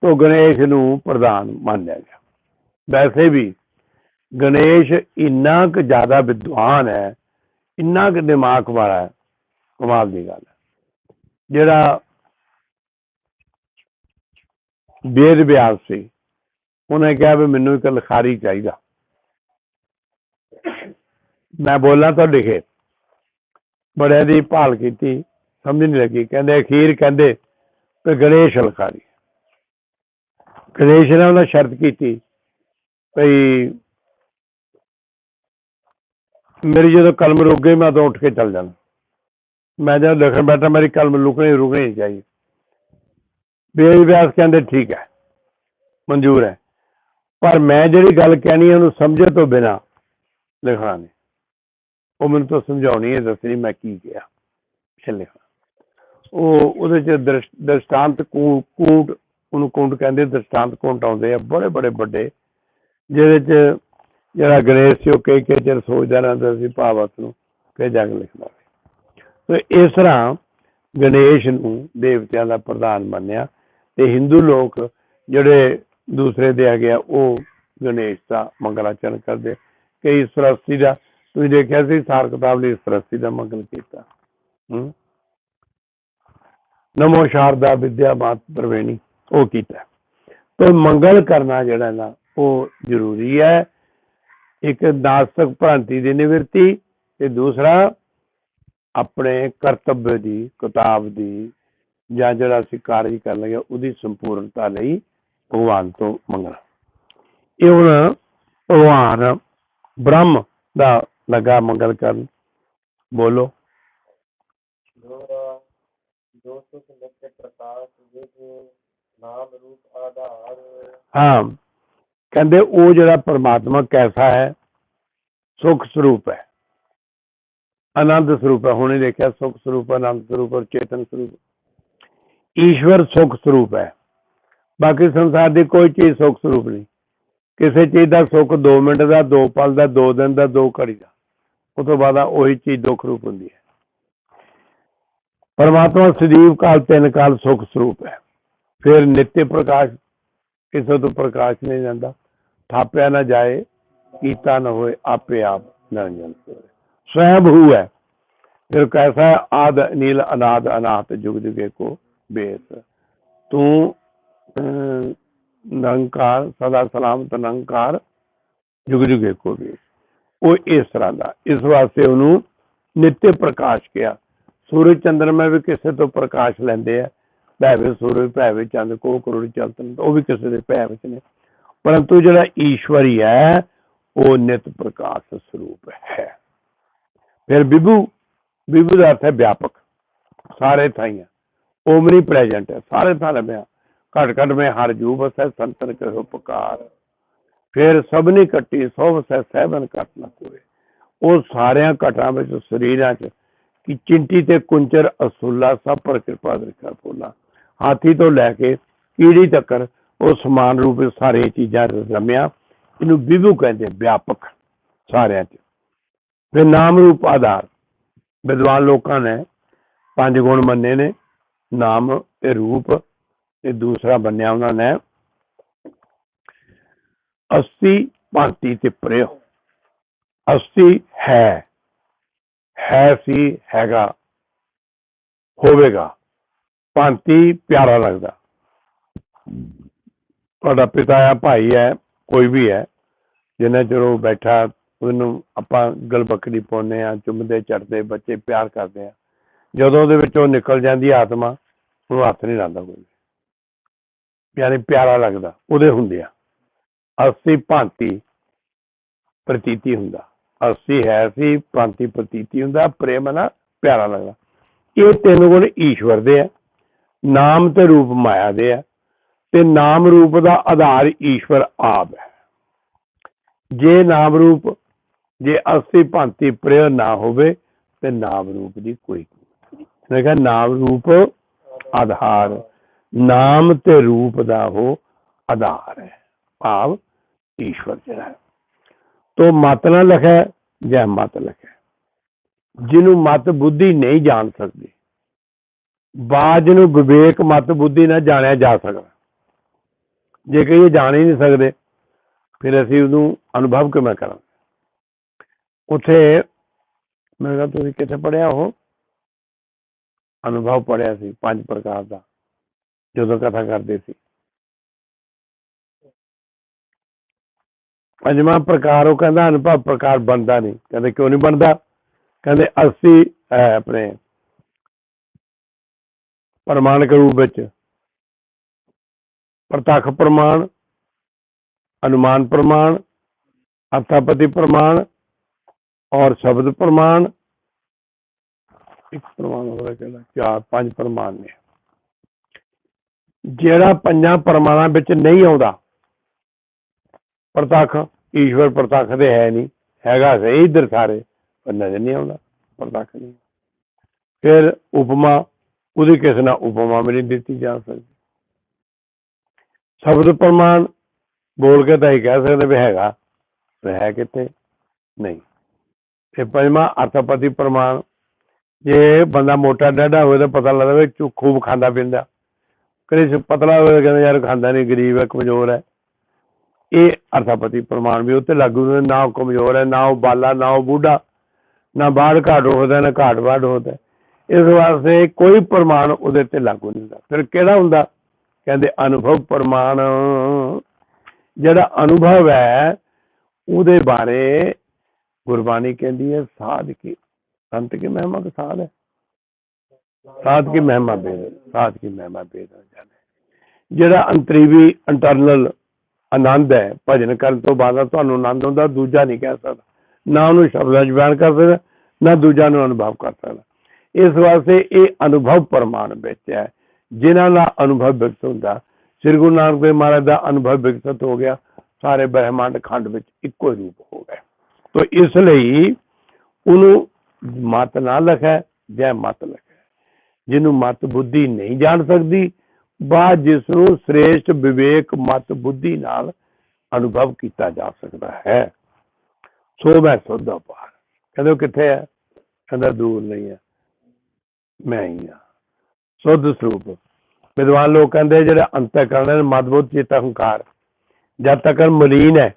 ਤੋਂ ਗਣੇਸ਼ ਨੂੰ ਪ੍ਰਧਾਨ ਮੰਨਿਆ ਗਿਆ। ਵੈਸੇ ਵੀ ਗਣੇਸ਼ ਇੰਨਾ ਕੁ ਜ਼ਿਆਦਾ ਵਿਦਵਾਨ ਹੈ, ਇੰਨਾ ਕੁ ਦਿਮਾਗ ਵਾਲਾ ਹੈ, ਕਮਾਲ ਦੀ ਗੱਲ ਹੈ। ਜਿਹੜਾ ਵੇਦ ਵਿਆਸ ਸੀ, ਉਹਨੇ ਕਿਹਾ ਵੀ ਮੈਨੂੰ ਇੱਕ ਲਖਾਰੀ ਚਾਹੀਦਾ। ਮੈਂ ਬੋਲਾਂ ਤਾਂ ਲਿਖੇ ਬੜਿਆਂ ਦੀ ਭਾਲ ਕੀਤੀ, ਸਮਝ ਨਹੀਂ ਲੱਗੀ। ਕਹਿੰਦੇ, ਅਖੀਰ ਕਹਿੰਦੇ ਤੇ ਗਣੇਸ਼ ਲਖਾਰੀ। ਗਣੇਸ਼ ਨੇ ਉਹਨਾਂ ਸ਼ਰਤ ਕੀਤੀ ਭਈ ਮੇਰੀ ਜਦੋਂ ਕਲਮ ਰੁਕ ਗਈ, ਮੈਂ ਤਾਂ ਉੱਠ ਕੇ ਚੱਲ ਜਾਣਾ ਮੈਂ ਜਦ ਲਿਖਣ ਬੈਠਾ, ਮੇਰੀ ਕਲਮ ਲੁਕਣੀ ਰੁਕਣੀ ਨਹੀਂ ਚਾਹੀਦੀ। ਵਿਆਸ ਕਹਿੰਦੇ ਠੀਕ ਹੈ, ਮਨਜ਼ੂਰ ਹੈ। ਪਰ ਮੈਂ ਜਿਹੜੀ ਗੱਲ ਕਹਿਣੀ ਉਹਨੂੰ ਸਮਝੇ ਤੋਂ ਬਿਨਾ ਲਿਖਣਾ ਨਹੀਂ। ਉਹ ਮੈਨੂੰ ਤਾਂ ਸਮਝਾਉਣੀ ਹੈ, ਦੱਸਣੀ ਮੈਂ ਕੀ ਕਿਹਾ ਫਿਰ ਲਿਖਣਾ। ਉਹ ਉਹਦੇ ਚ ਦ੍ਰਿਸ਼- ਦ੍ਰਿਸ਼ਟਾਂਤ ਕੂ- ਕੂਟ, ਉਹਨੂੰ ਕੁੰਡ ਕਹਿੰਦੇ ਦ੍ਰਿਸ਼ਟਾਂਤ ਕੁੰਟ ਆਉਂਦੇ ਆ ਬੜੇ ਬੜੇ ਵੱਡੇ, ਜਿਹਦੇ ਚ ਜਿਹੜਾ ਗਣੇਸ਼ ਸੀ, ਉਹ ਕਈ ਕਈ ਚਿਰ ਸੋਚਦਾ ਰਹਿੰਦਾ ਸੀ ਭਾਵਤ ਨੂੰ ਕਿ ਜੰਗ ਲਿਖਦਾ ਤੇ ਇਸ ਤਰ੍ਹਾਂ ਗਣੇਸ਼ ਨੂੰ ਦੇਵਤਿਆਂ ਦਾ ਪ੍ਰਧਾਨ ਮੰਨਿਆ ਤੇ ਹਿੰਦੂ ਲੋਕ ਜਿਹੜੇ ਦੂਸਰੇ ਦੇ ਹੈਗੇ ਆ ਉਹ ਗਣੇਸ਼ ਦਾ ਮੰਗਲਾਚਰਨ ਕਰਦੇ। ਕਈ ਸਰਸਤੀ ਦਾ, ਤੁਸੀਂ ਦੇਖਿਆ ਸੀ ਸਾਰ ਕਿਤਾਬ ਲਈ ਸਰਸਤੀ ਦਾ ਮੰਗਲ ਕੀਤਾ। ਹੂੰ। ਨਮੋ ਸ਼ਾਰਦਾ ਵਿਦਿਆ ਮਾਤ ਪ੍ਰਵੇਣੀ, ਉਹ ਕੀਤਾ। ਤੇ ਮੰਗਲ ਕਰਨਾ ਜਿਹੜਾ ਨਾ, ਉਹ ਜ਼ਰੂਰੀ ਹੈ। ਇੱਕ ਨਾਸਤਕ ਭ੍ਰਾਂਤੀ ਦੀ ਨਿਵਰਤੀ ਤੇ ਦੂਸਰਾ ਆਪਣੇ ਕਰਤੱਵ ਦੀ ਕਿਤਾਬ ਦੀ ਜਾਂ ਜਿਹੜਾ ਅਸੀਂ ਕਾਰਜ ਕਰਨ ਲੱਗੇ ਉਹਦੀ ਸੰਪੂਰਨਤਾ ਲਈ ਭਗਵਾਨ ਤੋਂ ਮੰਗਣਾ। ਇਹ ਹੁਣ ਭਗਵਾਨ ਬ੍ਰਹਮ ਦਾ ਲਗਾ ਮੰਗਲ ਕਰਨ। ਬੋਲੋ। ਦੋਹਰਾ ਕਹਿੰਦੇ ਉਹ ਜਿਹੜਾ ਪਰਮਾਤਮਾ ਕੈਸਾ ਹੈ, ਸੁਖ ਸਰੂਪ ਹੈ। ਆਨੰਦ ਸਰੂਪ ਹੈ। ਹੁਣੇ ਦੇਖਿਆ ਸੁਖ ਸਰੂਪ, ਆਨੰਦ ਸਰੂਪ ਔਰ ਚੇਤਨ ਸਰੂਪ। ਈਸ਼ਵਰ ਸੁਖ ਸਰੂਪ ਹੈ। ਬਾਕੀ ਸੰਸਾਰ ਦੀ ਕੋਈ ਚੀਜ਼ ਸੁਖ ਸਰੂਪ ਨਹੀਂ। ਕਿਸੇ ਚੀਜ਼ ਦਾ ਸੁੱਖ 2 ਮਿੰਟ ਦਾ 2 ਪਲ ਦਾ 2 ਦਿਨ ਦਾ 2 ਘੜੀ ਦਾ। ਉਸ ਤੋਂ ਬਾਅਦ ਉਹੀ ਚੀਜ਼ ਦੁੱਖ ਰੂਪ ਹੁੰਦੀ ਹੈ। ਪਰਮਾਤਮਾ ਸਦੀਵ ਕਾਲ, ਤਿੰਨ ਕਾਲ ਸੁਖ ਸਰੂਪ ਹੈ। ਫਿਰ ਨਿत्य ਪ੍ਰਕਾਸ਼ ਕਿਸੇ ਤੋਂ ਪ੍ਰਕਾਸ਼ ਨਹੀਂ ਜਾਂਦਾ ਥਾਪਿਆ ਨਾ ਜਾਏ, ਕੀਤਾ ਨਾ ਹੋਏ, ਆਪੇ ਆਪ ਨਿਰੰਜਨ ਸੋਏ ਸਵੈਮ ਹੂ। ਫਿਰ ਕੈਸਾ ਆਦ ਨੀਲ ਅਨਾਦ ਅਨਾਥ ਜੁਗ, ਜੁਗੇ ਕੋ ਬੇਸ। ਤੂੰ ਨਿਰੰਕਾਰ, ਸਦਾ ਸਲਾਮਤ ਨੰਕਾਰ ਜੁਗ, ਜੁਗੇ ਕੋ ਬੇਸ। ਉਹ ਇਸ ਤਰ੍ਹਾਂ ਦਾ, ਇਸ ਵਾਸਤੇ ਉਹਨੂੰ ਨਿੱਤੇ ਪ੍ਰਕਾਸ਼ ਕਿਹਾ। ਸੂਰਜ ਚੰਦਰਮਾ ਵੀ ਕਿਸੇ ਤੋਂ ਪ੍ਰਕਾਸ਼ ਲੈਂਦੇ ਆ। ਭੈਵੇ ਸੂਰਜ, ਭੈਵੇ ਚੰਦ ਕੋ ਕਰੋੜ ਚਲਤਨ ਉਹ ਵੀ ਕਿਸੇ ਦੇ ਭੈ ਵਿੱਚ ਨੇ। ਪਰੰਤੂ ਜਿਹੜਾ ਈਸ਼ਵਰੀ ਹੈ, ਉਹ ਨਿਤ ਪ੍ਰਕਾਸ਼ ਸਰੂਪ ਹੈ। ਫਿਰ ਵਿਭੂ ਵਿਭੂ ਦਾ ਅਰਥ ਹੈ ਵਿਆਪਕ। ਸਾਰੇ ਥਾਈਆਂ। ਓਮਨੀ ਪ੍ਰੈਜ਼ੈਂਟ ਹੈ। ਸਾਰੇ ਥਾਂ ਲੱਭਿਆ। ਘਟ ਘਟ ਮੈਂ ਹਰ ਜੂ ਬਸੈ ਸੰਤਨ ਕਹਿਓ ਪੁਕਾਰ। ਫਿਰ ਸਭਨੀ ਕੱਟੀ ਸੋ ਵਸੈ ਸਹਿਬਨ ਘਟ ਨਾ ਕੋਏ। ਉਹ ਸਾਰਿਆਂ ਘਟਾਂ ਵਿੱਚ ਸਰੀਰਾਂ 'ਚ। ਕਿ ਚਿੰਟੀ ਤੇ ਕੁੰਚਰ ਅਸੂਲਾ ਸਭ ਪਰ ਕਿਰਪਾ ਦਰਖਾ ਫੋਲਾ। ਹਾਥੀ ਤੋਂ ਲੈ ਕੇ ਕੀੜੀ ਤੱਕ ਉਹ ਸਮਾਨ ਰੂਪ ਵਿੱਚ ਸਾਰੀਆਂ ਚੀਜ਼ਾਂ ਰਮਿਆ। ਇਹਨੂੰ ਵਿਭੂ ਕਹਿੰਦੇ ਵਿਆਪਕ, ਸਾਰਿਆਂ 'ਚ। ਫਿਰ ਨਾਮ ਰੂਪ ਆਧਾਰ। ਵਿਦਵਾਨ ਲੋਕਾਂ ਨੇ ਪੰਜ ਗੁਣ ਮੰਨੇ ਨੇ। ਨਾਮ ਤੇ ਰੂਪ ਤੇ ਦੂਸਰਾ ਬੰਨਿਆ ਉਹਨਾਂ ਨੇ, ਅਸਤੀ ਭਾਂਤੀ ਤੇ ਪ੍ਰੇਮ ਅਸਤੀ ਹੈ ਹੈ ਸੀ, ਹੈਗਾ, ਹੋਵੇਗਾ। ਭਾਂਤੀ ਪਿਆਰਾ ਲੱਗਦਾ। ਤੁਹਾਡਾ ਪਿਤਾ ਆ, ਭਾਈ ਹੈ ਕੋਈ ਵੀ ਹੈ ਜਿੰਨਾ ਚਿਰ ਉਹ ਬੈਠਾ, ਉਹਨੂੰ ਆਪਾਂ ਗਲਬਕੜੀ ਪਾਉਂਦੇ ਆ, ਚੁੰਮਦੇ ਚੜਦੇ ਬੱਚੇ ਪਿਆਰ ਕਰਦੇ ਆ। ਜਦੋਂ ਉਹਦੇ ਵਿੱਚੋਂ ਨਿਕਲ ਜਾਂਦੀ ਆਤਮਾ, ਉਹਨੂੰ ਹੱਥ ਨਹੀਂ ਲਾਉਂਦਾ ਕੋਈ। ਯਾਨੀ ਪਿਆਰਾ ਲੱਗਦਾ, ਉਹਦੇ ਹੁੰਦੇ ਆ। ਅਸੀ ਭਾਂਤੀ ਪ੍ਰਤੀਤੀ ਹੁੰਦਾ। ਅਸੀਂ ਹੈ ਸੀ, ਭਾਂਤੀ ਪ੍ਰਤੀਤੀ ਹੁੰਦਾ, ਪ੍ਰੇਮ ਨਾਲ ਪਿਆਰਾ ਲੱਗਦਾ। ਇਹ ਤਿੰਨ ਗੁਣ ਈਸ਼ਵਰ ਦੇ ਆ। ਨਾਮ ਤੇ ਰੂਪ ਮਾਇਆ ਦੇ ਆ ਤੇ ਨਾਮ ਰੂਪ ਦਾ ਆਧਾਰ ਈਸ਼ਵਰ ਆਪ ਹੈ। ਜੇ ਨਾਮ ਰੂਪ, ਜੇ ਅਸੀ ਭਾਂਤੀ ਪ੍ਰੇਮ ਨਾ ਹੋਵੇ, ਤੇ ਨਾਮ ਰੂਪ ਦੀ ਕੋਈ ਕੀਮਤ ਨਹੀਂ। ਮੈਂ ਨਾਮ ਰੂਪ ਆਧਾਰ, ਨਾਮ ਤੇ ਰੂਪ ਦਾ ਉਹ ਆਧਾਰ ਹੈ। ਭਾਵ ਈਸ਼ਵਰ ਜਿਹੜਾ ਹੈ। ਤੋ ਮਤ ਨਾ ਲਖੈ ਜੈ ਮਤ ਲਖੈ। ਜਿਹਨੂੰ ਮਤ ਬੁੱਧੀ ਨਹੀਂ ਜਾਣ ਸਕਦੀ ਬਾਜ ਨੂੰ ਵਿਵੇਕ ਮਤ ਬੁੱਧੀ ਨਾਲ ਜਾਣਿਆ ਜਾ ਸਕਦਾ। ਜੇ ਕਹੀਏ ਜਾਣ ਹੀ ਨਹੀਂ ਸਕਦੇ ਫਿਰ ਅਸੀਂ ਉਹਨੂੰ ਅਨੁਭਵ ਕਿਵੇਂ ਕਰਾਂਗੇ? ਉਥੇ ਮੈਂ ਕਿਹਾ ਤੁਸੀਂ ਕਿੱਥੇ ਪੜਿਆ ਉਹ? ਅਨੁਭਵ ਪੜਿਆ ਸੀ ਪੰਜ ਪ੍ਰਕਾਰ ਦਾ ਜਦੋਂ ਕਥਾ ਕਰਦੇ ਸੀ। ਪੰਜਵਾਂ ਪ੍ਰਕਾਰ ਉਹ ਕਹਿੰਦਾ ਅਨੁਭਵ ਪ੍ਰਕਾਰ ਬਣਦਾ ਨਹੀਂ। ਕਹਿੰਦੇ ਕਿਉਂ ਨਹੀਂ ਬਣਦਾ? ਕਹਿੰਦੇ ਅਸੀਂ ਅਹ, ਆਪਣੇ ਪ੍ਰਮਾਣਿਕ ਰੂਪ ਵਿੱਚ। ਪ੍ਰਤੱਖ ਪ੍ਰਮਾਣ, ਅਨੁਮਾਨ ਪ੍ਰਮਾਣ, ਅਰਥਾਪਤੀ ਪ੍ਰਮਾਣ ਔਰ ਸ਼ਬਦ ਪ੍ਰਮਾਣ। ਇੱਕ ਪ੍ਰਮਾਣ ਹੋਰ ਕਹਿੰਦਾ, ਚਾਰ, ਪੰਜ ਪ੍ਰਮਾਣ ਨੇ। ਜਿਹੜਾ ਪੰਜਾਂ ਪ੍ਰਮਾਣਾਂ ਵਿੱਚ ਨਹੀਂ ਆਉਂਦਾ, ਪ੍ਰਤੱਖ, ਈਸ਼ਵਰ ਪ੍ਰਤੱਖ ਦੇ ਹੈ ਨਹੀਂ, ਹੈਗਾ ਸਹੀ ਇੱਧਰ ਸਾਰੇ, ਪਰ ਨਜ਼ਰ ਨਹੀਂ ਆਉਂਦਾ, ਪ੍ਰਤੱਖ ਨਹੀਂ। ਫਿਰ ਉਪਮਾ ਉਹਦੀ ਕਿਸੇ ਨਾਲ ਉਪਮਾ ਵੀ ਨਹੀਂ ਦਿੱਤੀ ਜਾ ਸਕਦੀ। ਸ਼ਬਦ ਪ੍ਰਮਾਣ ਬੋਲ ਕੇ ਤਾਂ ਹੀ ਕਹਿ ਸਕਦੇ ਵੀ ਹੈਗਾ ਤੇ ਹੈ ਕਿੱਥੇ? ਨਹੀਂ। ਤੇ ਪੰਜਵਾਂ ਅਰਥਪਤੀ ਪ੍ਰਮਾਣ, ਜੇ ਬੰਦਾ ਮੋਟਾ ਡਾਢਾ ਹੋਵੇ ਤਾਂ ਪਤਾ ਲੱਗਦਾ ਵੀ ਖੂਬ ਖਾਂਦਾ ਪੀਂਦਾ। ਕਦੇ ਪਤਲਾ ਹੋਵੇ ਕਹਿੰਦਾ ਯਾਰ ਖਾਂਦਾ ਨਹੀਂ, ਗਰੀਬ ਹੈ, ਕਮਜ਼ੋਰ ਹੈ। ਇਹ ਅਰਥਾਪਤੀ ਪ੍ਰਮਾਣ ਵੀ ਉੱਤੇ ਲਾਗੂ ਨੇ, ਨਾ ਉਹ ਕਮਜ਼ੋਰ ਹੈ, ਨਾ ਉਹ ਬਾਲਾ, ਨਾ ਉਹ ਬੁੱਢਾ, ਨਾ ਬਾਹਰ ਘਾਟ ਹੋਦਾ ਨਾ ਘਾਟ ਬਾੜ ਹੋਦਾ ਇਸ ਵਾਸਤੇ ਕੋਈ ਪ੍ਰਮਾਣ ਉਹਦੇ ਤੇ ਲਾਗੂ ਨਹੀਂ ਹੁੰਦਾ। ਫਿਰ ਕਿਹੜਾ ਹੁੰਦਾ? ਕਹਿੰਦੇ ਅਨੁਭਵ ਪ੍ਰਮਾਣ। ਜਿਹੜਾ ਅਨੁਭਵ ਹੈ, ਉਹਦੇ ਬਾਰੇ ਗੁਰਬਾਣੀ ਕਹਿੰਦੀ ਹੈ, ਸਾਧ ਕੀ, ਸੰਤ ਕੀ ਮਹਿਮਾ ਦਾ ਸਾਧ ਹੈ? ਸਾਧ ਕੀ ਮਹਿਮਾ ਬੇਦ, ਸਾਧ ਕੀ ਮਹਿਮਾ ਬੇਦ ਜਾਣੇ। ਜਿਹੜਾ ਅੰਤਰੀਵੀ ਇੰਟਰਨਲ ਆਨੰਦ ਹੈ, ਭਜਨ ਕਰਨ ਤੋਂ ਬਾਅਦ ਤੁਹਾਨੂੰ ਆਨੰਦ ਆਉਂਦਾ, ਦੂਜਾ ਨਹੀਂ ਕਹਿ ਸਕਦਾ। ਨਾ ਉਹਨੂੰ ਸ਼ਬਦਾਂ 'ਚ ਬਿਆਨ ਕਰ ਸਕਦਾ, ਨਾ ਦੂਜਾ ਨੂੰ ਅਨੁਭਵ ਕਰ ਸਕਦਾ। ਇਸ ਵਾਸਤੇ ਇਹ ਅਨੁਭਵ ਪ੍ਰਮਾਣ ਵਿੱਚ ਹੈ। ਜਿਨ੍ਹਾਂ ਦਾ ਅਨੁਭਵ ਵਿਕਸਿਤ ਹੁੰਦਾ, ਸ੍ਰੀ ਗੁਰੂ ਨਾਨਕ ਦੇਵ ਮਹਾਰਾਜ ਦਾ ਅਨੁਭਵ ਵਿਕਸਿਤ ਹੋ ਗਿਆ, ਸਾਰੇ ਬ੍ਰਹਿਮੰਡ ਖੰਡ ਵਿੱਚ ਇੱਕੋ ਹੀ ਰੂਪ ਹੋ ਗਏ ਤੋ ਇਸ ਲਈ ਉਹਨੂੰ ਮਤ ਨਾ ਲਖੈ, ਜੈ ਮਤ ਲਖੈ। ਜਿਹਨੂੰ ਮਤ ਬੁੱਧੀ ਨਹੀਂ ਜਾਣ ਸਕਦੀ ਬਾਅਦ ਜਿਸ ਨੂੰ ਸ੍ਰੇਸ਼ਟ ਵਿਵੇਕ ਮਤ ਬੁੱਧੀ ਨਾਲ ਅਨੁਭਵ ਕੀਤਾ ਜਾ ਸਕਦਾ ਹੈ। ਸੋ ਮੈਂ ਸੋਧਾ ਪਾਰ। ਕਹਿੰਦੇ ਕਿੱਥੇ ਹੈ? ਕਹਿੰਦਾ ਦੂਰ ਨਹੀਂ ਹੈ। ਮੈਂ ਹੀ ਆ। ਸੁਧ ਸਰੂਪ। ਵਿਦਵਾਨ ਲੋਕ ਕਹਿੰਦੇ ਜਿਹੜਾ ਅੰਤਕਰਣ ਹੈ ਮਦਬੁੱਧ ਚੇਤ ਹੰਕਾਰ ਜਦ ਤੱਕ ਮਲੀਨ ਹੈ,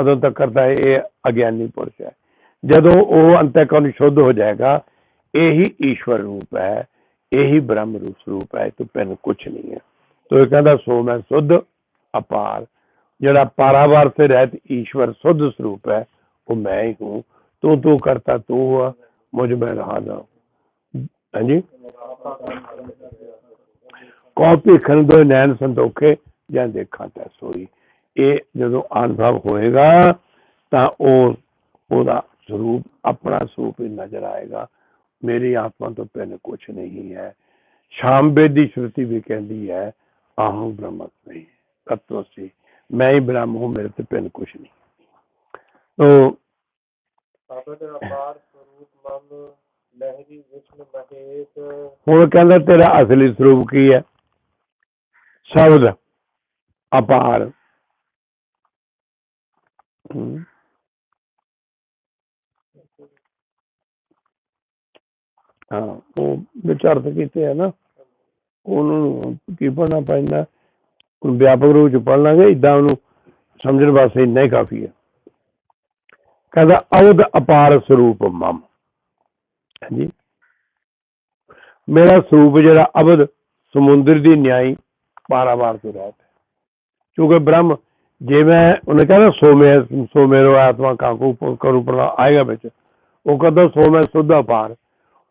ਉਦੋਂ ਤੱਕ ਦਾ ਇਹ ਅਗਿਆਨੀ ਪੁਰਸ਼ ਹੈ। ਜਦੋਂ ਉਹ ਅੰਤਕਰਣ ਸ਼ੁੱਧ ਹੋ ਜਾਏਗਾ, ਇਹੀ ਈਸ਼ਵਰ ਰੂਪ ਹੈ, ਇਹੀ ਬ੍ਰਹਮ ਰੂਪ ਸਰੂਪ ਹੈ ਤੋਂ ਪੈਨ ਕੁਝ ਨਹੀਂ ਹੈ। ਤੋ ਇਹ ਕਹਿੰਦਾ, ਸੋ ਮੈਂ ਸੁਧ, ਅਪਾਰ। ਜਿਹੜਾ ਪਾਰਾਵਾਰ ਤੇ ਰਹਿਤ ਈਸ਼ਵਰ ਸੁਧ ਸਰੂਪ ਹੈ, ਉਹ ਮੈਂ ਹੀ ਹੂੰ। ਤੂੰ ਤੂੰ ਕਰਤਾ ਤੂੰ ਹੁਆ ਮੁਝ ਮੈਂ ਰਹਾ ਜਾਉ ਹਾਂਜੀ। ਕਾਪੀ ਖੰਦੋ ਨੈਣ ਸੰਤੋਖੇ ਜਾਂ ਦੇਖਾਂ ਤੈ ਸੋਈ। ਇਹ ਜਦੋਂ ਅਨੁਭਵ ਹੋਏਗਾ ਤਾਂ ਉਹ ਉਹਦਾ ਸਰੂਪ, ਆਪਣਾ ਸਰੂਪ ਹੀ ਨਜ਼ਰ ਆਏਗਾ। ਮੇਰੀ ਆਤਮਾ ਤੋਂ ਪਹਿਲੇ ਕੁਝ ਨਹੀਂ ਹੈ। ਸ਼ਾਮ ਦੀ ਸ਼ਰਤੀ ਵੀ ਕਹਿੰਦੀ ਹੈ, ਆਹੰ ਬ੍ਰਹਮਤ ਨਹੀਂ ਤत्व ਸੀ। ਮੈਂ ਹੀ ਬ੍ਰਹਮ ਹੂੰ, ਮੇਰੇ ਤੇ ਪਹਿਲੇ ਕੁਝ ਨਹੀਂ। ਤੋ ਅਬਦ ਅਪਾਰ ਸਰੂਪ ਮਨ ਹੁਣ ਕਹਿੰਦਾ ਤੇਰਾ ਅਸਲੀ ਸਰੂਪ ਕੀ ਹੈ? ਸ਼ਬਦ, ਅਪਾਰ। ਹਾਂ। ਉਹ ਵਿਚਾਰਤ ਕੀਤੇ ਹੈ ਨਾ। ਉਹਨੂੰ ਕੀ ਪੜਨਾ ਪੈਂਦਾ? ਹੁਣ ਵਿਆਪਕ ਰੂਪ ਚ ਪੜ ਲਾਂਗੇ ਇਦਾਂ ਉਹਨੂੰ ਸਮਝਣ ਵਾਸਤੇ ਇੰਨਾ ਹੀ ਕਾਫੀ ਹੈ। ਕਹਿੰਦਾ, ਅਵਧ ਅਪਾਰ ਸਰੂਪ ਮਮ। ਹਾਂਜੀ। ਮੇਰਾ ਸਰੂਪ ਜਿਹੜਾ ਅਵਧ ਸਮੁੰਦਰ ਦੀ ਨਿਆਈ ਪਾਰਾਵਾਰ ਤੋਂ ਰਹਿਤ ਹੈ। ਕਿਉਂਕਿ ਬ੍ਰਹਮ ਜੇ ਮੈਂ ਉਹਨੇ ਕਹਿੰਦਾ ਸੋ ਮੈਂ ਸੋ ਮੇਰੋ ਆਤਮਾ ਕਾਕੂ ਕਰੂ ਪੜਾ ਆਏਗਾ ਵਿੱਚ। ਉਹ ਕਹਿੰਦਾ, ਸੋ ਮੈਂ ਸੁੱਧਾ ਪਾਰ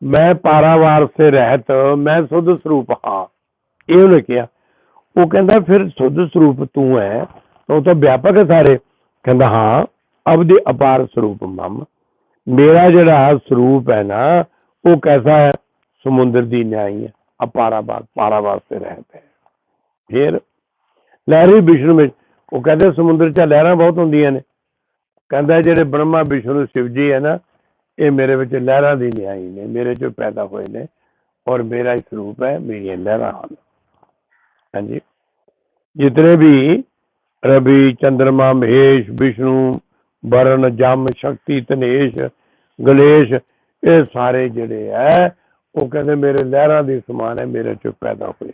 ਮੈਂ ਪਾਰਾਵਾਰ ਸੇ ਰਹਿਤ, ਮੈਂ ਸੁੱਧ ਸਰੂਪ ਹਾਂ। ਇਹ ਉਹਨੇ ਕਿਹਾ। ਉਹ ਕਹਿੰਦਾ, ਫਿਰ ਸੁੱਧ ਸਰੂਪ ਤੂੰ ਹੈ। ਤਾਂ ਉਹ ਤਾਂ ਵਿਆਪਕ ਹੈ ਸਾਰੇ। ਕਹਿੰਦਾ, ਹਾਂ ਅਬ ਅਪਾਰ ਸਰੂਪ ਮਮ। ਮੇਰਾ ਜਿਹੜਾ ਸਰੂਪ ਹੈ ਨਾ, ਉਹ ਕੈਸਾ ਹੈ? ਸਮੁੰਦਰ ਦੀ ਨਿਆਈ ਹੈ। ਅਪਾਰਾਵਾਰ ਪਾਰਾਵਾਰ ਸੇ ਰਹਿਤ ਹੈ ਫਿਰ ਲਹਿਰੀ ਵਿਸ਼ਨੂੰ ਵਿੱਚ, ਉਹ ਕਹਿੰਦੇ ਸਮੁੰਦਰ 'ਚ ਲਹਿਰਾਂ ਬਹੁਤ ਹੁੰਦੀਆਂ ਨੇ। ਕਹਿੰਦਾ ਜਿਹੜੇ ਬ੍ਰਹਮਾ, ਵਿਸ਼ਨੂੰ ਸ਼ਿਵ ਜੀ ਹੈ ਨਾ, ਇਹ ਮੇਰੇ ਵਿੱਚ ਲਹਿਰਾਂ ਦੀ ਨਿਆਈ ਨੇ, ਮੇਰੇ 'ਚੋਂ ਪੈਦਾ ਹੋਏ ਨੇ ਔਰ ਮੇਰਾ ਹੀ ਸਰੂਪ ਹੈ, ਮੇਰੀਆਂ ਲਹਿਰਾਂ ਹਨ। ਹਾਂਜੀ। ਜਿਤਨੇ ਵੀ ਰਵੀ, ਚੰਦਰਮਾ, ਮਹੇਸ਼, ਵਿਸ਼ਨੂੰ ਵਰਨ ਜਮ, ਸ਼ਕਤੀ, ਤਨੇਸ਼ ਗਲੇਸ਼, ਇਹ ਸਾਰੇ ਜਿਹੜੇ ਹੈ ਉਹ ਕਹਿੰਦੇ ਮੇਰੇ ਲਹਿਰਾਂ ਦੀ ਸਮਾਨ ਹੈ ਮੇਰੇ 'ਚੋਂ ਪੈਦਾ ਹੋਏ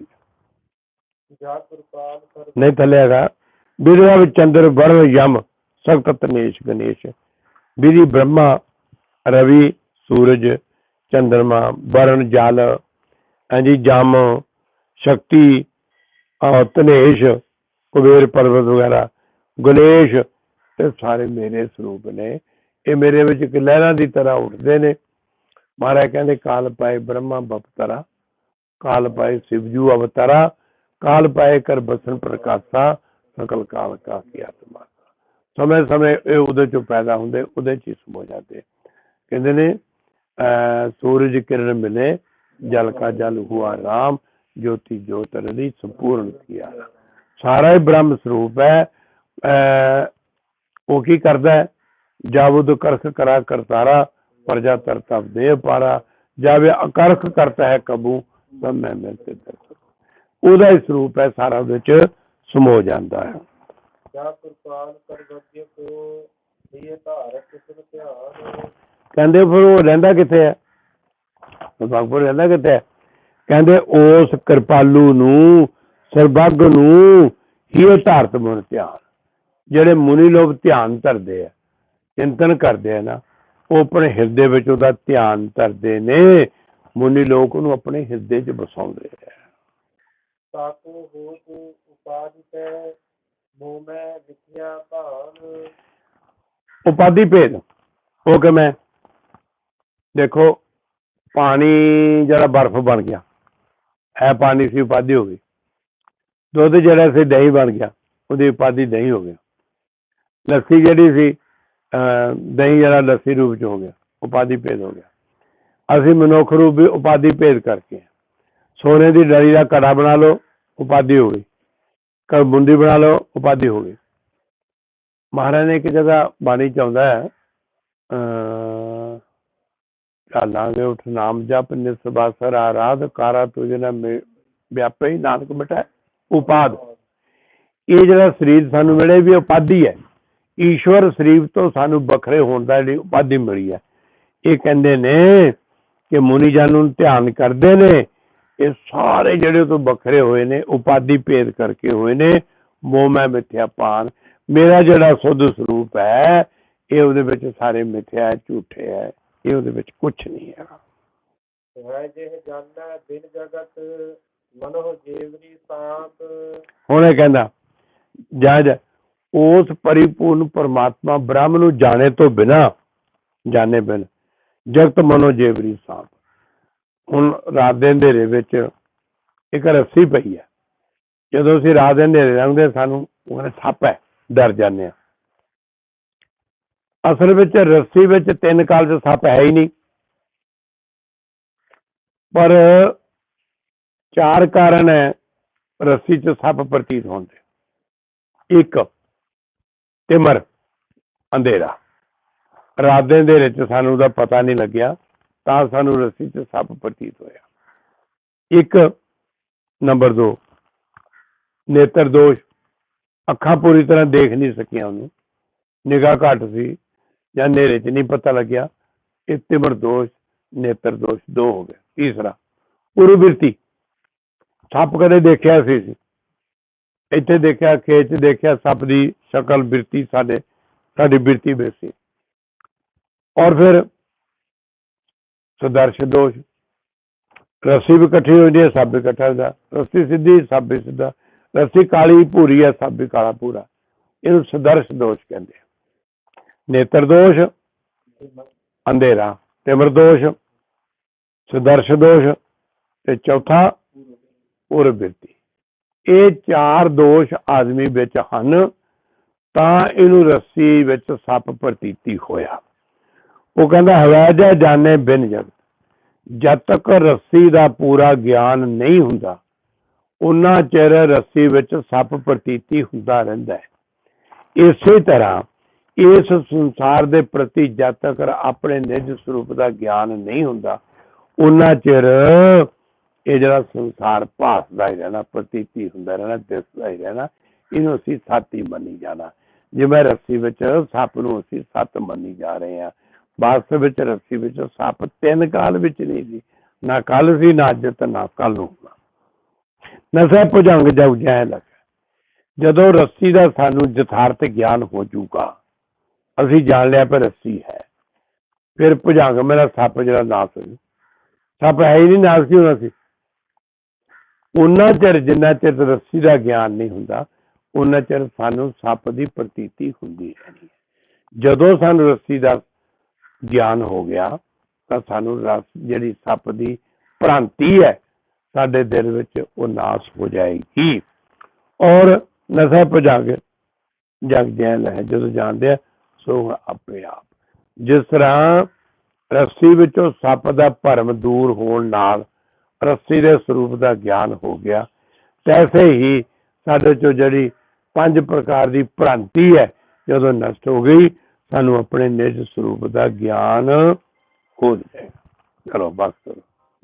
ਨਹੀਂ ਥੱਲੇ ਹੈਗਾ। ਵਿਦਿਆ ਵਿੱਚ ਚੰਦਰ, ਵਰਣ, ਯਮ, ਸਖਤ ਤਨੇਸ਼, ਗਣੇਸ਼। ਵਿਧੀ ਬ੍ਰਹਮਾ, ਰਵੀ, ਸੂਰਜ, ਚੰਦਰਮਾ, ਵਰਣ, ਜਲ ਹਾਂਜੀ ਜਮ, ਸ਼ਕਤੀ ਔਰ ਤਨੇਸ਼, ਕੁਬੇਰ ਪਰਵਤ ਵਗੈਰਾ ਗਣੇਸ਼ ਇਹ ਸਾਰੇ ਮੇਰੇ ਸਰੂਪ ਨੇ। ਇਹ ਮੇਰੇ ਵਿੱਚ ਇੱਕ ਲਹਿਰਾਂ ਦੀ ਤਰ੍ਹਾਂ ਉੱਠਦੇ ਨੇ। ਮਹਾਰਾਜ ਕਹਿੰਦੇ, ਕਾਲ ਪਾਏ ਬ੍ਰਹਮਾ ਬਪਤਰਾ ਕਾਲ ਪਾਏ ਸਿਵਜੂ ਅਵਤਾਰਾ ਕਾਲ ਪਾਏ ਕਰ ਬਸਨ ਪ੍ਰਕਾਸ਼ਾ, ਸਕਲ ਕਾਲ ਕਾ ਕੀ ਆਤਮਾ। ਸਮੇਂ ਸਮੇਂ ਇਹ ਉਹਦੇ ਚੋਂ ਪੈਦਾ ਹੁੰਦੇ, ਉਹਦੇ ਚ ਹੀ ਸਮੋ ਜਾਂਦੇ। ਕਹਿੰਦੇ ਨੇ ਸੂਰਜ ਕਿਰਨ ਮਿਲੇ, ਜਲ ਕਾ ਜਲ ਹੁਆ ਰਾਮ, ਜੋਤੀ ਜੋਤ ਰਦੀ ਸੰਪੂਰਨ ਕੀਆ। ਸਾਰਾ ਹੀ ਬ੍ਰਹਮ ਸਰੂਪ ਹੈ। ਅਹ ਉਹ ਕੀ ਕਰਦਾ ਹੈ? ਜਾਵੁਦ ਕਰਖ ਕਰਾ ਕਰਤਾਰਾ ਪ੍ਰਜਾ ਤਰਤਾ ਦੇ ਪਾਰਾ ਜਾਵੇ ਅਕਰਖ ਕਰਤਾ ਹੈ ਕਬੂ ਸਭ ਮੈਂ ਮਿਲਤੇ ਦਰ ਉਹਦਾ ਹੀ ਸਰੂਪ ਹੈ ਸਾਰਾ ਉਹਦੇ ਚ ਸਮੋ ਜਾਂਦਾ ਹੈ। ਕਹਿੰਦੇ ਫਿਰ ਉਹ ਰਹਿੰਦਾ ਕਿੱਥੇ ਹੈ? ਭਗਵਾਨ ਰਹਿੰਦਾ ਕਿੱਥੇ ਹੈ? ਕਹਿੰਦੇ ਉਸ ਕਿਰਪਾਲੂ ਨੂੰ ਸਰਬੱਗ ਨੂੰ ਹੀ ਇਹ ਧਾਰਤ ਮਨ ਧਿਆਨ ਜਿਹੜੇ ਮੁਨੀ ਲੋਕ ਧਿਆਨ ਧਰਦੇ ਆ। ਚਿੰਤਨ ਕਰਦੇ ਆ ਨਾ ਉਹ ਆਪਣੇ ਹਿਰਦੇ ਵਿੱਚ ਉਹਦਾ ਧਿਆਨ ਧਰਦੇ ਨੇ। ਮੁਨੀ ਲੋਕ ਉਹਨੂੰ ਆਪਣੇ ਹਿਰਦੇ 'ਚ ਵਸਾਉਂਦੇ ਆ। ਤਾਕੋ ਮੋਹ ਮੈਂ ਵਿਖਿਆ ਭਾਨ ਉਪਾਧੀ ਭੇਦ। ਉਹ ਕਿ ਮੈਂ ਦੇਖੋ ਪਾਣੀ ਜਿਹੜਾ ਬਰਫ਼ ਬਣ ਗਿਆ ਇਹ ਪਾਣੀ ਸੀ ਉਪਾਧੀ ਹੋ ਗਈ। ਦੁੱਧ ਜਿਹੜਾ ਸੀ ਦਹੀਂ ਬਣ ਗਿਆ ਉਹਦੀ ਉਪਾਧੀ ਦਹੀਂ ਹੋ ਗਿਆ। ਲੱਸੀ ਜਿਹੜੀ ਸੀ ਦਹੀਂ ਜਿਹੜਾ ਲੱਸੀ ਰੂਪ ਚ ਹੋ ਗਿਆ, ਉਪਾਧੀ ਭੇਦ ਹੋ ਗਿਆ। ਅਸੀਂ ਮਨੁੱਖ ਰੂਪ ਵੀ ਉਪਾਧੀ ਭੇਦ ਕਰਕੇ ਸੋਨੇ ਦੀ ਡਰੀ ਦਾ ਕੜਾ ਬਣਾ ਲਓ, ਉਪਾਧੀ ਹੋ ਗਈ। ਕਰ ਬੁੰਦੀ ਬਣਾ ਲਓ, ਉਪਾਧੀ ਹੋ ਗਈ। ਮਹਾਰਾਜ ਨੇ ਇੱਕ ਜਗ੍ਹਾ ਬਾਣੀ ਚ ਆਉਂਦਾ ਹੈ, ਅਹ ਚਾਲਾਂਗੇ ਉਠ ਨਾਮ ਜਪ ਨਿਸਬਾਸਰ ਆਰਾਧ, ਕਾਰਾ ਤੁਝ ਵਿਆਪੇ ਨਾਨਕ ਮਿਟਾਏ ਉਪਾਦ। ਇਹ ਜਿਹੜਾ ਸਰੀਰ ਸਾਨੂੰ ਮਿਲੇ ਵੀ ਉਪਾਧੀ ਹੈ। ਈਸ਼ਵਰ ਸਰੀਰ ਤੋਂ ਸਾਨੂੰ ਵੱਖਰੇ ਹੋਣ ਦਾ ਜਿਹੜੀ ਉਪਾਧੀ ਮਿਲੀ ਹੈ। ਇਹ ਕਹਿੰਦੇ ਨੇ ਕਿ ਮੁਨੀ ਜਨ ਨੂੰ ਧਿਆਨ ਕਰਦੇ ਨੇ ਇਹ ਸਾਰੇ ਜਿਹੜੇ ਤੋਂ ਵੱਖਰੇ ਹੋਏ ਨੇ ਉਪਾਧੀ ਭੇਦ ਕਰਕੇ ਹੋਏ ਨੇ ਮੋਹ ਮੈਂ ਮਿੱਥਿਆ ਪਾਨ। ਮੇਰਾ ਜਿਹੜਾ ਸੁੱਧ ਸਰੂਪ ਹੈ ਇਹ ਉਹਦੇ ਵਿੱਚ ਸਾਰੇ ਮਿੱਥਿਆ ਹੈ ਝੂਠੇ ਹੈ ਇਹ ਉਹਦੇ ਵਿੱਚ ਕੁਝ ਨਹੀਂ ਹੈ। ਜਿਹ ਜਾਣੈ ਬਿਨ ਜਗਤ ਮਨੋ ਜੀਵਰੀ ਸਾਤ। ਹੁਣ ਇਹ ਕਹਿੰਦਾ ਜਦ ਉਸ ਪਰਿਪੂਰਨ ਪਰਮਾਤਮਾ ਬ੍ਰਹਮ ਨੂੰ ਜਾਣੇ ਤੋਂ ਬਿਨਾ, ਜਾਣੇ ਬਿਨ, ਜਗਤ ਮਨੋ ਜੇਵਰੀ ਸਾਪ ਹੁਣ ਰਾਤ ਦੇ ਹਨੇਰੇ ਵਿੱਚ ਇੱਕ ਰੱਸੀ ਪਈ ਹੈ। ਜਦੋਂ ਅਸੀਂ ਰਾਤ ਦੇ ਹਨੇਰੇ ਲੰਘਦੇ ਸਾਨੂੰ ਉਹਨੇ ਸੱਪ ਹੈ ਡਰ ਜਾਂਦੇ ਆ ਅਸਲ ਵਿੱਚ ਰੱਸੀ ਵਿੱਚ ਤਿੰਨ ਕਾਲ ਚ ਸੱਪ ਹੈ ਹੀ ਨਹੀਂ। ਪਰ ਚਾਰ ਕਾਰਨ ਹੈ ਰੱਸੀ ਚ ਸੱਪ ਪ੍ਰਤੀਤ ਹੁੰਦੇ ਇੱਕ ਤਿਮਰ, ਅੰਧੇਰਾ। ਰਾਤ ਦੇ ਅੰਧੇਰੇ ਚ ਸਾਨੂੰ ਦਾ ਪਤਾ ਨਹੀਂ ਲੱਗਿਆ, ਤਾਂ ਸਾਨੂੰ ਰੱਸੀ ਚ ਸੱਪ ਪ੍ਰਤੀਤ ਹੋਇਆ। ਇੱਕ, ਨੰਬਰ 2 ਨੇਤਰ ਦੋਸ਼। ਅੱਖਾਂ ਪੂਰੀ ਤਰ੍ਹਾਂ ਦੇਖ ਨਹੀਂ ਸਕੀਆਂ ਉਹਨੂੰ। ਨਿਗਾਹ ਘੱਟ ਸੀ, ਜਾਂ ਹਨੇਰੇ ਚ ਨਹੀਂ ਪਤਾ ਲੱਗਿਆ। ਇਹ ਤਿਮਰ ਦੋਸ਼, ਨੇਤਰ ਦੋਸ਼ ਦੋ ਹੋ ਗਿਆ ਤੀਸਰਾ ਉਰਬਿਰਤੀ ਸੱਪ ਕਦੇ ਦੇਖਿਆ ਸੀ। ਇੱਥੇ ਦੇਖਿਆ, ਖੇਤ ਦੇਖਿਆ, ਸੱਪ ਦੀ ਸ਼ਕਲ ਬਿਰਤੀ ਸਾਡੇ, ਸਾਡੀ ਬਿਰਤੀ ਵਿੱਚ ਔਰ ਫਿਰ ਸਦਰਸ਼ ਦੋਸ਼, ਰੱਸੀ ਵੀ ਇਕੱਠੀ ਹੋ ਜਾਂਦੀ ਹੈ, ਸੱਪ ਇਕੱਠਾ ਹੁੰਦਾ ਰੱਸੀ ਸਿੱਧੀ, ਸੱਪ ਵੀ ਸਿੱਧਾ। ਰੱਸੀ ਕਾਲੀ, ਭੂਰੀ ਹੈ, ਸੱਪ ਵੀ ਕਾਲਾ, ਭੂਰਾ। ਇਹਨੂੰ ਸਦਰਸ਼ ਦੋਸ਼ ਕਹਿੰਦੇ ਨੇਤਰ ਦੋਸ਼, ਅੰਧੇਰਾ। ਤਿਮਰ ਦੋਸ਼ ਸਦਰਸ਼ ਦੋਸ਼, ਤੇ ਚੌਥਾ ਪੂਰਬ ਬਿਰਤੀ। ਇਹ ਚਾਰ ਦੋਸ਼ ਆਦਮੀ ਵਿੱਚ ਹਨ, ਤਾਂ ਇਹਨੂੰ ਰੱਸੀ ਵਿੱਚ ਸੱਪ ਪ੍ਰਤੀਤੀ ਹੋਇਆ। ਉਹ ਕਹਿੰਦਾ ਹਵਾਜਾ ਜਾਣੇ ਬਿਨ ਜਗਤ ਜਦ ਤੱਕ ਰੱਸੀ ਦਾ ਪੂਰਾ ਗਿਆਨ ਨਹੀਂ ਹੁੰਦਾ ਉਹਨਾਂ ਚਿਰ ਰੱਸੀ ਵਿੱਚ ਸੱਪ ਪ੍ਰਤੀਤੀ ਹੁੰਦਾ ਰਹਿੰਦਾ ਹੈ। ਇਸੇ ਤਰ੍ਹਾਂ ਇਸ ਸੰਸਾਰ ਦੇ ਪ੍ਰਤੀ ਜਦ ਤੱਕ ਆਪਣੇ ਨਿਜ ਸਰੂਪ ਦਾ ਗਿਆਨ ਨਹੀਂ ਹੁੰਦਾ ਉਹਨਾਂ ਚਿਰ ਇਹ ਜਿਹੜਾ ਸੰਸਾਰ ਭਾਸਦਾ ਹੀ ਰਹਿਣਾ, ਪ੍ਰਤੀਤੀ ਹੁੰਦਾ ਰਹਿਣਾ, ਦਿਸਦਾ ਹੀ ਰਹਿਣਾ, ਇਹਨੂੰ ਅਸੀਂ ਸੱਤ ਹੀ ਮੰਨੀ ਜਾਣਾ। ਜਿਵੇਂ ਰੱਸੀ ਵਿੱਚ ਸੱਪ ਨੂੰ ਅਸੀਂ ਸੱਤ ਮੰਨੀ ਜਾ ਰਹੇ ਹਾਂ ਵਾਸਤਵ ਵਿੱਚ ਰੱਸੀ ਵਿੱਚ ਸੱਪ ਤਿੰਨ ਕਾਲ ਵਿੱਚ ਨਹੀਂ ਸੀ, ਨਾ ਕੱਲ ਸੀ, ਨਾ ਅੱਜ ਨਾ ਕੱਲ ਨੂੰ ਹੋਣਾ। ਨਸੈ ਭੁਜੰਗ ਜਾਉ ਜੈ ਲੱਗ ਜਦੋਂ ਰੱਸੀ ਦਾ ਸਾਨੂੰ ਯਥਾਰਥ ਗਿਆਨ ਹੋ ਜਾਊਗਾ ਅਸੀਂ ਜਾਣ ਲਿਆ ਪਰ ਰੱਸੀ ਹੈ। ਫਿਰ ਭੁਜੰਗ ਮੇਰਾ ਸੱਪ ਜਿਹੜਾ ਨਾਸ ਹੋ ਸੱਪ ਹੈ ਹੀ ਨਹੀਂ, ਨਾਸ ਕੀ ਸੀ? ਉਹਨਾਂ ਚਿਰ ਜਿੰਨਾ ਚਿਰ ਰੱਸੀ ਦਾ ਗਿਆਨ ਨਹੀਂ ਹੁੰਦਾ, ਉਹਨਾਂ ਚਿਰ ਸਾਨੂੰ ਸੱਪ ਦੀ ਪ੍ਰਤੀਤੀ ਹੁੰਦੀ ਹੈ। ਜਦੋਂ ਸਾਨੂੰ ਰੱਸੀ ਦਾ ਗਿਆਨ ਹੋ ਗਿਆ, ਤਾਂ ਸਾਨੂੰ ਰਸ ਜਿਹੜੀ ਸੱਪ ਦੀ ਭ੍ਰਾਂਤੀ ਹੈ, ਸਾਡੇ ਦਿਲ ਵਿੱਚ ਉਹ ਨਾਸ ਹੋ ਜਾਏਗੀ। ਔਰ ਨਸ਼ਾ ਭਜਗ ਜਗ ਜੈਨ ਹੈ ਜਦੋਂ ਜਾਣਦੇ ਆ, ਸੋ ਆਪੇ ਆਪ। ਜਿਸ ਤਰ੍ਹਾਂ ਰੱਸੀ ਵਿੱਚੋਂ ਸੱਪ ਦਾ ਭਰਮ ਦੂਰ ਹੋਣ ਨਾਲ ਰੱਸੀ ਦੇ ਸਰੂਪ ਦਾ ਗਿਆਨ ਹੋ ਗਿਆ। ਤੈਸੇ ਹੀ ਸਾਡੇ ਚੋਂ ਜਿਹੜੀ ਪੰਜ ਪ੍ਰਕਾਰ ਦੀ ਭ੍ਰਾਂਤੀ ਹੈ, ਜਦੋਂ ਨਸ਼ਟ ਹੋ ਗਈ, ਸਾਨੂੰ ਆਪਣੇ ਨਿਜ ਸਰੂਪ ਦਾ ਗਿਆਨ ਹੋ ਜਾਏਗਾ ਚਲੋ ਬਸ ਕਰੋ।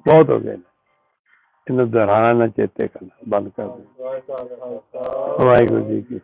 ਬਹੁਤ ਹੋ ਗਿਆ। ਇਹਨੂੰ ਦੁਹਰਾਣਾ ਨਾ ਚੇਤੇ ਕਰਨਾ। ਬੰਦ ਕਰ ਦਿਓ। ਵਾਹਿਗੁਰੂ ਜੀ ਕੀ